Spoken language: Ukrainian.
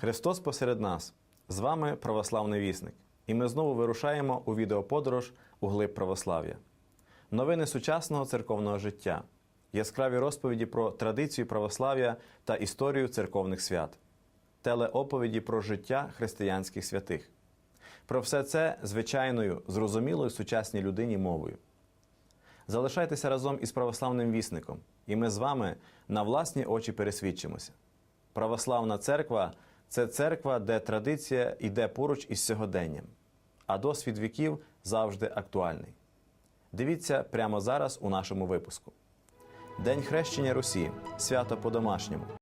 Христос посеред нас. З вами православний вісник. І ми знову вирушаємо у відеоподорож у глиб православ'я. Новини сучасного церковного життя, яскраві розповіді про традицію православ'я та історію церковних свят, телеоповіді про життя християнських святих. Про все це звичайною, зрозумілою сучасній людині мовою. Залишайтеся разом із православним вісником, і ми з вами на власні очі пересвідчимося. Православна церква це церква, де традиція йде поруч із сьогоденням, а досвід віків завжди актуальний. Дивіться прямо зараз у нашому випуску. День хрещення Русі свято по-домашньому.